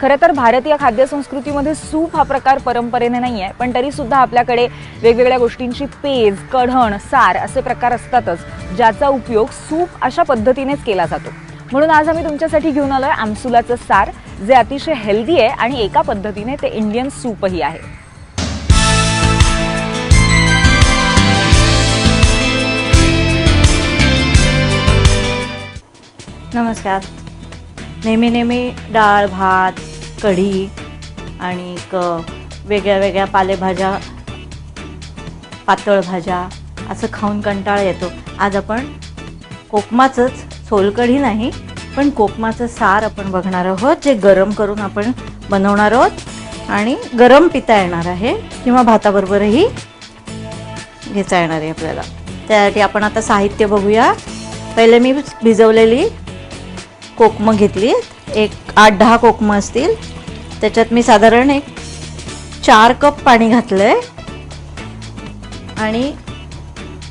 खरं तर भारतीय खाद्यसंस्कृतीमध्ये सूप हा प्रकार परंपरेने नाही आहे पण तरी सुद्धा आपल्याकडे वेगवेगळ्या गोष्टींची पेज कढण सार असे प्रकार असतातच ज्याचा उपयोग सूप अशा पद्धतीनेच केला जातो. म्हणून आज आम्ही तुमच्यासाठी घेऊन आलोय आमसुलाचं सार जे अतिशय हेल्दी आहे आणि एका पद्धतीने ते इंडियन सूपही आहे. नमस्कार. नेहमी नेहमी डाळ भात कढी आणि क वेगळ्या वेगळ्या पालेभाज्या पातळ भाज्या असं खाऊन कंटाळा येतो. आज आपण कोकमाचंच सोलकढी नाही पण कोकमाचं सार आपण बघणार आहोत जे गरम करून आपण बनवणार आहोत. आणि गरम पिता येणार आहे किंवा भाताबरोबरही घेता येणार आहे आपल्याला. त्यासाठी आपण आता साहित्य बघूया. पहिले मी भिजवलेली कोकमं घेतली. एक आठ दहा कोकमं असतील. त्याच्यात मी साधारण एक चार कप पाणी घातलं आहे आणि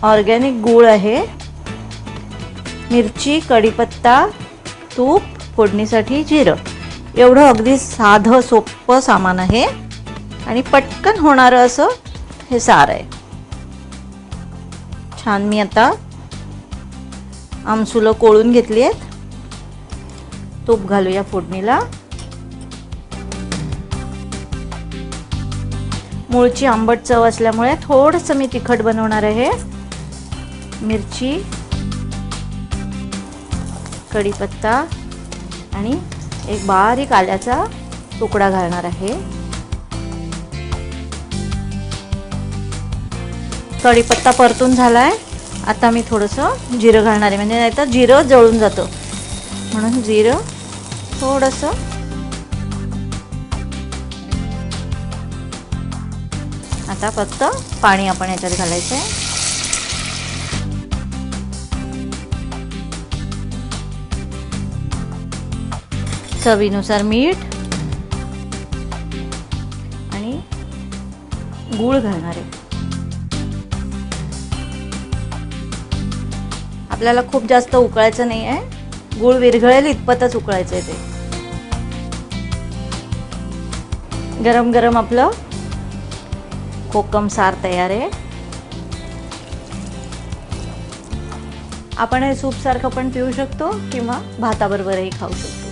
ऑर्गॅनिक गूळ आहे. मिरची कढीपत्ता तूप फोडणीसाठी जिरं. एवढं अगदी साधं सोपं सामान आहे. आणि पटकन होणारं असं हे सार आहे. छान मी आता आमसुलं कोळून घेतली आहेत. तूप घालूया फोडणीला. मूळची आंबट चव असल्यामुळे थोडंसं मी तिखट बनवणार आहे. मिरची कढीपत्ता आणि एक बारीक आल्याचा तुकडा घालणार आहे. कढीपत्ता परतून झालाय. आता मी थोडंसं जिरं घालणार आहे. म्हणजे नाहीतर जिरं जळून जातं. म्हणून जिरं थोडंसं. आता फक्त पाणी आपण याच्यात घालायचं आहे चवीनुसार मीठ आणि गूळ घालणार आहे. आपल्याला खूप जास्त उकळायचं नाही आहे गूळ विरघळेल इतपतच उकळायचं आहे ते. गरम गरम आपलं कोकम सार तयार आहे. आपण हे सूप सारखं पण पिऊ शकतो किंवा भाताबरोबरही खाऊ शकतो.